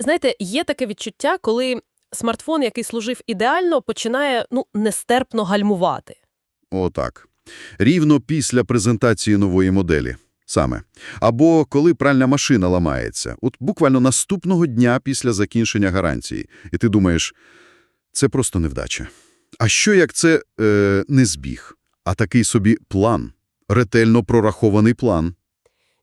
Знаєте, є таке відчуття, коли смартфон, який служив ідеально, починає ну нестерпно гальмувати. Отак. Рівно після презентації нової моделі. Саме. Або коли пральна машина ламається. От буквально наступного дня після закінчення гарантії. І ти думаєш, це просто невдача. А що як це е, не збіг, а такий собі план? Ретельно прорахований план.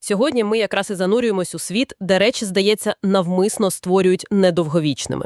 Сьогодні ми якраз і занурюємось у світ, де речі, здається, навмисно створюють недовговічними.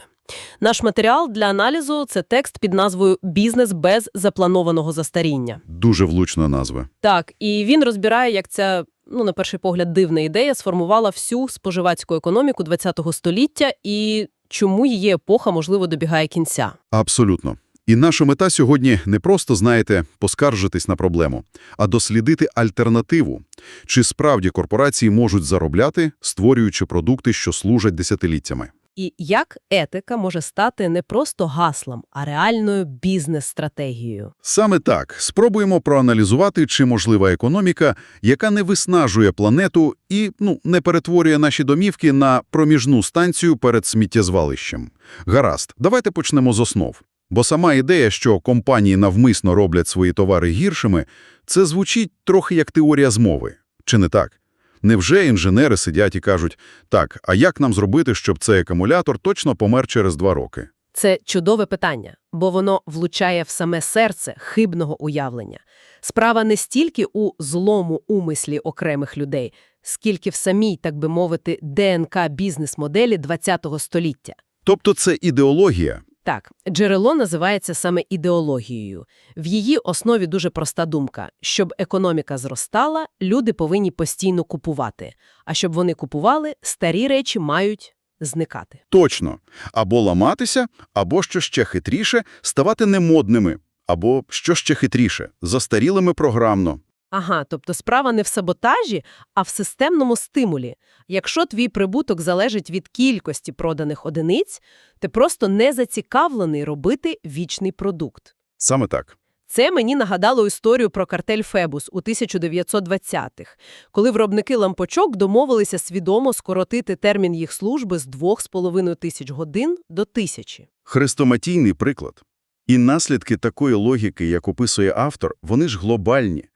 Наш матеріал для аналізу – це текст під назвою «Бізнес без запланованого застаріння». Дуже влучна назва. Так, і він розбирає, як ця, ну, на перший погляд, дивна ідея сформувала всю споживацьку економіку ХХ століття і чому її епоха, можливо, добігає кінця. Абсолютно. І наша мета сьогодні не просто, знаєте, поскаржитись на проблему, а дослідити альтернативу. Чи справді корпорації можуть заробляти, створюючи продукти, що служать десятиліттями? І як етика може стати не просто гаслом, а реальною бізнес-стратегією. Саме так. Спробуємо проаналізувати, чи можлива економіка, яка не виснажує планету і ну, не перетворює наші домівки на проміжну станцію перед сміттєзвалищем. Гаразд, давайте почнемо з основ. Бо сама ідея, що компанії навмисно роблять свої товари гіршими, це звучить трохи як теорія змови. Чи не так? Невже інженери сидять і кажуть, так, а як нам зробити, щоб цей акумулятор точно помер через два роки? Це чудове питання, бо воно влучає в саме серце хибного уявлення. Справа не стільки у злому умислі окремих людей, скільки в самій, так би мовити, ДНК бізнес-моделі ХХ століття. Тобто це ідеологія, Так, джерело називається саме ідеологією. В її основі дуже проста думка. Щоб економіка зростала, люди повинні постійно купувати. А щоб вони купували, старі речі мають зникати. Точно. Або ламатися, або, що ще хитріше, ставати немодними. Або, що ще хитріше, застарілими програмно. Ага, тобто справа не в саботажі, а в системному стимулі. Якщо твій прибуток залежить від кількості проданих одиниць, ти просто не зацікавлений робити вічний продукт. Саме так. Це мені нагадало історію про картель Фебус у 1920-х, коли виробники лампочок домовилися свідомо скоротити термін їх служби з 2,5 тисяч годин до тисячі. Хрестоматійний приклад. І наслідки такої логіки, як описує автор, вони ж глобальні.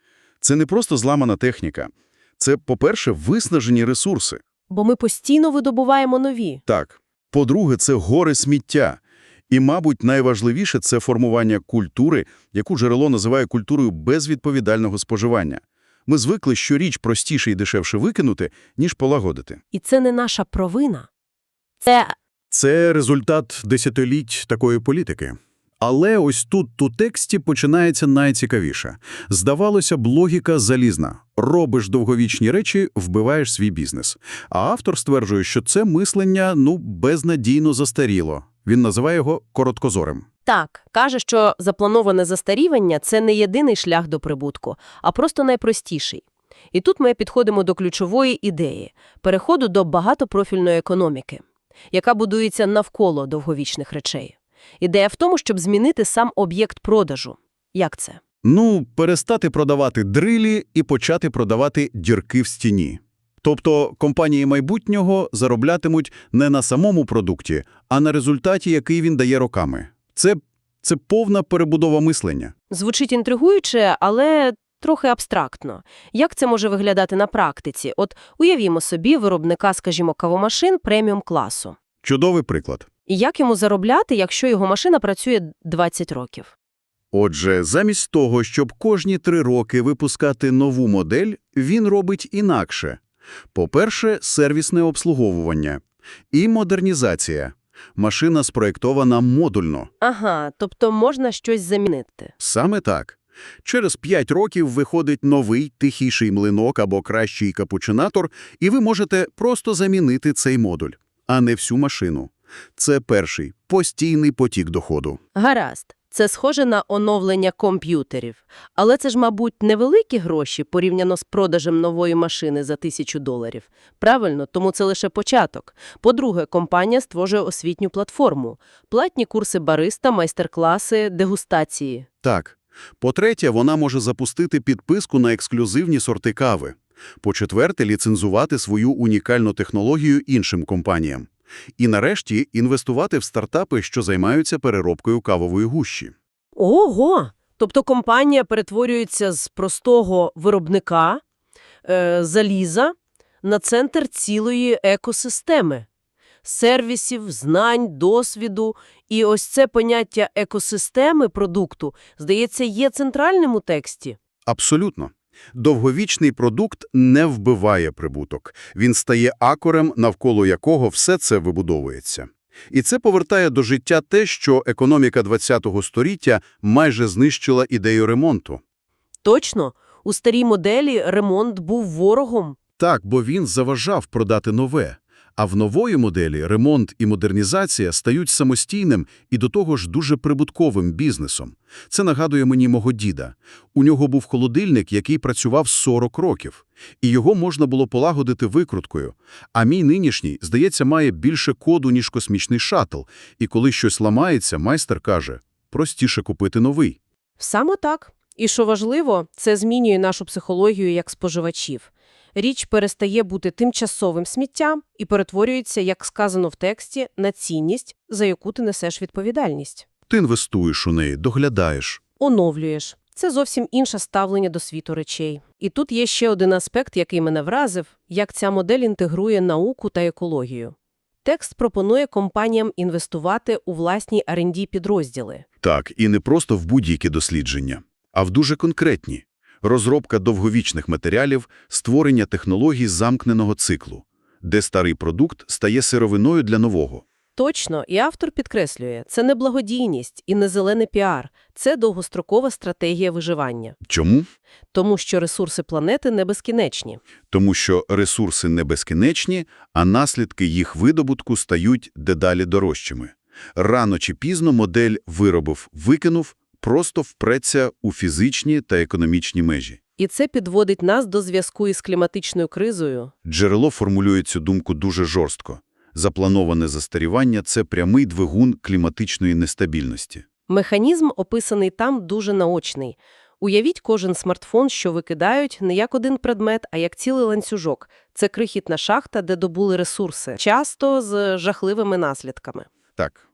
Це не просто зламана техніка. Це, по-перше, виснажені ресурси. Бо ми постійно видобуваємо нові. Так. По-друге, це гори сміття. І, мабуть, найважливіше – це формування культури, яку джерело називає культурою безвідповідального споживання. Ми звикли, що річ простіше і дешевше викинути, ніж полагодити. І це не наша провина. Це Це результат десятиліть такої політики. Але ось тут у тексті починається найцікавіше. Здавалося б, логіка залізна. Робиш довговічні речі, вбиваєш свій бізнес. А автор стверджує, що це мислення, ну, безнадійно застаріло. Він називає його короткозорим. Так, каже, що заплановане застарівання – це не єдиний шлях до прибутку, а просто найпростіший. І тут ми підходимо до ключової ідеї – переходу до багатопрофільної економіки, яка будується навколо довговічних речей. Ідея в тому, щоб змінити сам об'єкт продажу. Як це? Ну, перестати продавати дрилі і почати продавати дірки в стіні. Тобто компанії майбутнього зароблятимуть не на самому продукті, а на результаті, який він дає роками. Це, це повна перебудова мислення. Звучить інтригуюче, але трохи абстрактно. Як це може виглядати на практиці? От уявімо собі виробника, скажімо, кавомашин преміум-класу. Чудовий приклад. І як йому заробляти, якщо його машина працює 20 років? Отже, замість того, щоб кожні три роки випускати нову модель, він робить інакше. По-перше, сервісне обслуговування і модернізація. Машина спроєктована модульно. Ага, тобто можна щось замінити. Саме так. Через 5 років виходить новий тихіший млинок або кращий капучинатор, і ви можете просто замінити цей модуль, а не всю машину. Це перший постійний потік доходу. Гаразд. Це схоже на оновлення комп'ютерів. Але це ж, мабуть, невеликі гроші порівняно з продажем нової машини за тисячу доларів. Правильно, тому це лише початок. По-друге, компанія створює освітню платформу. Платні курси бариста, майстер-класи, дегустації. Так. По-третє, вона може запустити підписку на ексклюзивні сорти кави. По-четверте, ліцензувати свою унікальну технологію іншим компаніям. І нарешті інвестувати в стартапи, що займаються переробкою кавової гущі. Ого! Тобто компанія перетворюється з простого виробника е, заліза на центр цілої екосистеми. Сервісів, знань, досвіду. І ось це поняття екосистеми продукту, здається, є центральним у тексті. Абсолютно. Довговічний продукт не вбиває прибуток. Він стає акорем, навколо якого все це вибудовується. І це повертає до життя те, що економіка ХХ століття майже знищила ідею ремонту. Точно, у старій моделі ремонт був ворогом. Так, бо він заважав продати нове. А в нової моделі ремонт і модернізація стають самостійним і до того ж дуже прибутковим бізнесом. Це нагадує мені мого діда. У нього був холодильник, який працював 40 років, і його можна було полагодити викруткою. А мій нинішній, здається, має більше коду, ніж космічний шаттл. І коли щось ламається, майстер каже, простіше купити новий. Саме так. І що важливо, це змінює нашу психологію як споживачів. Річ перестає бути тимчасовим сміттям і перетворюється, як сказано в тексті, на цінність, за яку ти несеш відповідальність. Ти інвестуєш у неї, доглядаєш. Оновлюєш. Це зовсім інше ставлення до світу речей. І тут є ще один аспект, який мене вразив, як ця модель інтегрує науку та екологію. Текст пропонує компаніям інвестувати у власні R&D підрозділи. Так, і не просто в будь-які дослідження, а в дуже конкретні. Розробка довговічних матеріалів, створення технологій замкненого циклу, де старий продукт стає сировиною для нового. Точно, і автор підкреслює, це не благодійність і не зелений піар, це довгострокова стратегія виживання. Чому? Тому що ресурси планети не безкінечні. Тому що ресурси не безкінечні, а наслідки їх видобутку стають дедалі дорожчими. Рано чи пізно модель виробив-викинув просто впреться у фізичні та економічні межі. І це підводить нас до зв'язку із кліматичною кризою. Джерело формулює цю думку дуже жорстко. Заплановане застарівання – це прямий двигун кліматичної нестабільності. Механізм, описаний там, дуже наочний. Уявіть кожен смартфон, що викидають, не як один предмет, а як цілий ланцюжок. Це крихітна шахта, де добули ресурси, часто з жахливими наслідками. Так.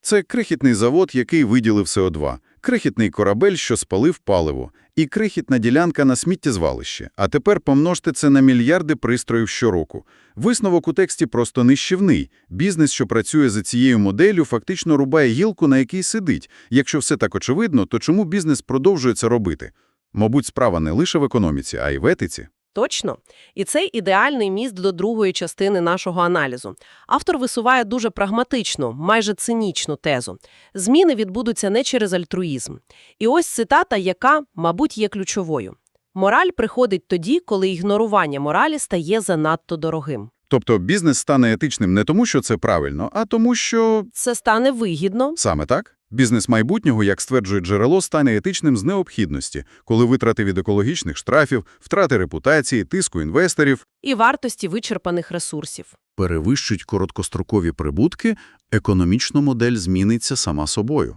Це крихітний завод, який виділив СО2, крихітний корабель, що спалив паливо, і крихітна ділянка на сміттєзвалище. А тепер помножте це на мільярди пристроїв щороку. Висновок у тексті просто нищівний. Бізнес, що працює за цією моделлю, фактично рубає гілку, на якій сидить. Якщо все так очевидно, то чому бізнес продовжує це робити? Мабуть, справа не лише в економіці, а й в етиці. Точно. І це ідеальний міст до другої частини нашого аналізу. Автор висуває дуже прагматичну, майже цинічну тезу. Зміни відбудуться не через альтруїзм. І ось цитата, яка, мабуть, є ключовою. Мораль приходить тоді, коли ігнорування моралі стає занадто дорогим. Тобто бізнес стане етичним не тому, що це правильно, а тому, що Це стане вигідно, Саме так. Бізнес майбутнього, як стверджує джерело, стане етичним з необхідності, коли витрати від екологічних штрафів, втрати репутації, тиску інвесторів і вартості вичерпаних ресурсів. перевищують короткострокові прибутки, економічна модель зміниться сама собою.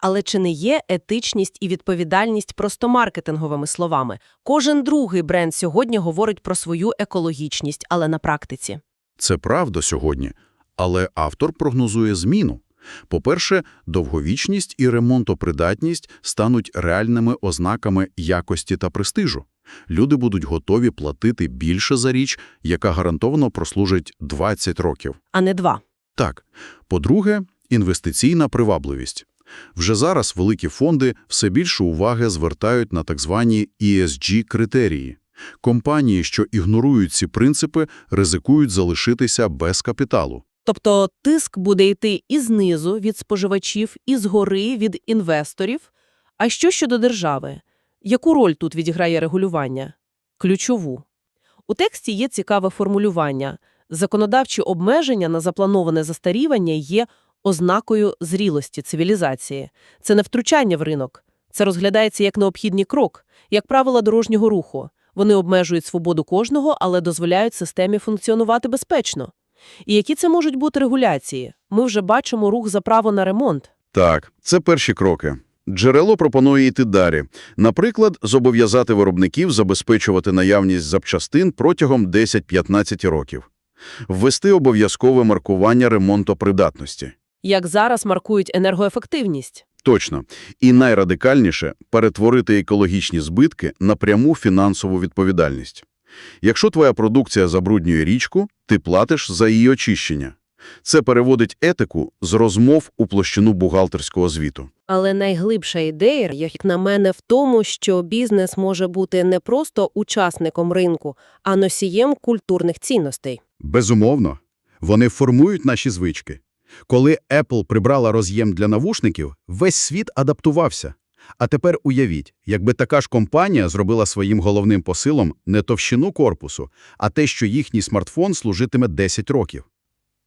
Але чи не є етичність і відповідальність просто маркетинговими словами? Кожен другий бренд сьогодні говорить про свою екологічність, але на практиці. Це правда сьогодні, але автор прогнозує зміну. По-перше, довговічність і ремонтопридатність стануть реальними ознаками якості та престижу. Люди будуть готові платити більше за річ, яка гарантовано прослужить 20 років. А не два. Так. По-друге, інвестиційна привабливість. Вже зараз великі фонди все більше уваги звертають на так звані ESG-критерії. Компанії, що ігнорують ці принципи, ризикують залишитися без капіталу. Тобто тиск буде йти і знизу від споживачів, і згори від інвесторів. А що щодо держави? Яку роль тут відіграє регулювання? Ключову. У тексті є цікаве формулювання. Законодавчі обмеження на заплановане застарівання є ознакою зрілості цивілізації. Це не втручання в ринок. Це розглядається як необхідний крок, як правила дорожнього руху. Вони обмежують свободу кожного, але дозволяють системі функціонувати безпечно. І які це можуть бути регуляції? Ми вже бачимо рух за право на ремонт. Так, це перші кроки. Джерело пропонує йти далі. Наприклад, зобов'язати виробників забезпечувати наявність запчастин протягом 10-15 років. Ввести обов'язкове маркування ремонтопридатності. Як зараз маркують енергоефективність. Точно. І найрадикальніше – перетворити екологічні збитки на пряму фінансову відповідальність. Якщо твоя продукція забруднює річку, ти платиш за її очищення. Це переводить етику з розмов у площину бухгалтерського звіту. Але найглибша ідея, як на мене, в тому, що бізнес може бути не просто учасником ринку, а носієм культурних цінностей. Безумовно. Вони формують наші звички. Коли Apple прибрала роз'єм для навушників, весь світ адаптувався. А тепер уявіть, якби така ж компанія зробила своїм головним посилом не товщину корпусу, а те, що їхній смартфон служитиме 10 років.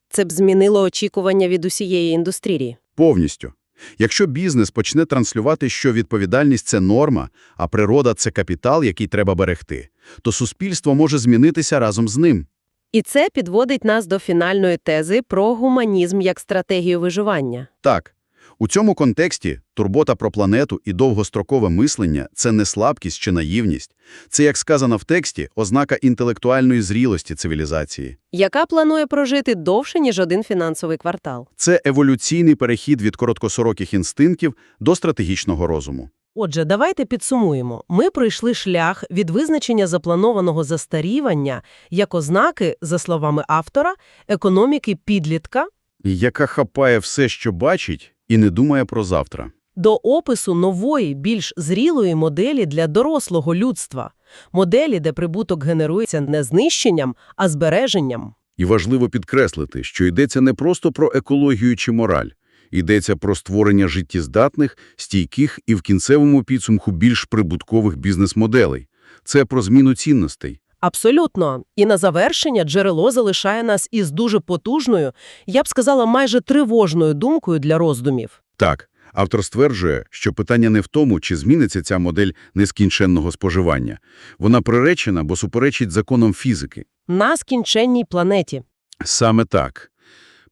Це б змінило очікування від усієї індустрії. Повністю. Якщо бізнес почне транслювати, що відповідальність – це норма, а природа – це капітал, який треба берегти, то суспільство може змінитися разом з ним. І це підводить нас до фінальної тези про гуманізм як стратегію виживання. Так, у цьому контексті турбота про планету і довгострокове мислення – це не слабкість чи наївність. Це, як сказано в тексті, ознака інтелектуальної зрілості цивілізації. Яка планує прожити довше, ніж один фінансовий квартал. Це еволюційний перехід від короткосороких інстинктів до стратегічного розуму. Отже, давайте підсумуємо. Ми пройшли шлях від визначення запланованого застарівання як ознаки, за словами автора, економіки підлітка Яка хапає все, що бачить, і не думає про завтра. до опису нової, більш зрілої моделі для дорослого людства. Моделі, де прибуток генерується не знищенням, а збереженням. І важливо підкреслити, що йдеться не просто про екологію чи мораль. Йдеться про створення життєздатних, стійких і в кінцевому підсумку більш прибуткових бізнес-моделей. Це про зміну цінностей. Абсолютно. І на завершення джерело залишає нас із дуже потужною, я б сказала, майже тривожною думкою для роздумів. Так, автор стверджує, що питання не в тому, чи зміниться ця модель нескінченного споживання. Вона приречена, бо суперечить законам фізики. На скінченній планеті. Саме так.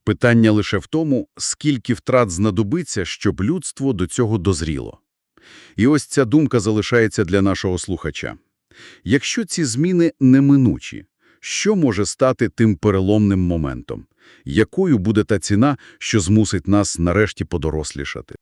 Питання лише в тому, скільки втрат знадобиться, щоб людство до цього дозріло. І ось ця думка залишається для нашого слухача. Якщо ці зміни неминучі, що може стати тим переломним моментом? Якою буде та ціна, що змусить нас нарешті подорослішати?